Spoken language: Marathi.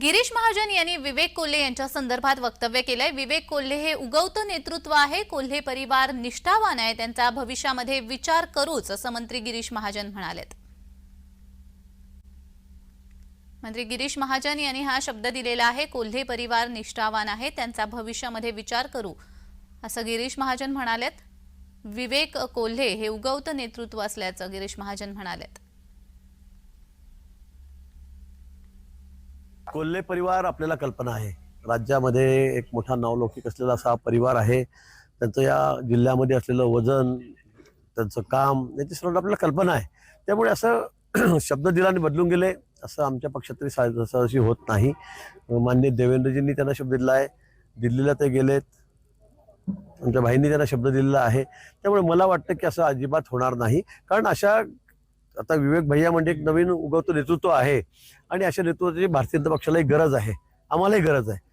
गिरीश महाजन यांनी विवेक कोल्हे यांच्या संदर्भात वक्तव्य केलंय. विवेक कोल्हे हे उगवतं नेतृत्व आहे. कोल्हे परिवार निष्ठावान आहे. त्यांचा भविष्यामध्ये विचार करूच असं मंत्री गिरीश महाजन म्हणालेत. मंत्री गिरीश महाजन यांनी हा शब्द दिलेला आहे. कोल्हे परिवार निष्ठावान आहे. त्यांचा भविष्यामध्ये विचार करू असं गिरीश महाजन म्हणालेत. विवेक कोल्हे हे उगवतं नेतृत्व असल्याचं गिरीश महाजन म्हणालेत. कोल्हे परिवार आपल्याला कल्पना आहे. राज्यामध्ये एक मोठा नावलौकिक असलेला असा परिवार आहे. त्यांचं या जिल्ह्यामध्ये असलेलं वजन त्यांचं काम याची सर्व आपल्याला कल्पना आहे. त्यामुळे असं शब्द दिलाने बदलून गेले असं आमच्या पक्षात तरी सा- सहजी होत नाही. मान्य देवेंद्रजींनी त्यांना शब्द दिला आहे. दिल्लीला ते गेलेत. आमच्या भाईंनी त्यांना शब्द दिलेला आहे. त्यामुळे मला वाटतं की असं अजिबात होणार नाही. कारण अशा आता विवेक भैया म्हणजे एक नवीन उगवतं नेतृत्व आहे. आणि अशा नेतृत्वाची भारतीय जनता पक्षाला एक गरज आहे. आम्हालाही गरज आहे.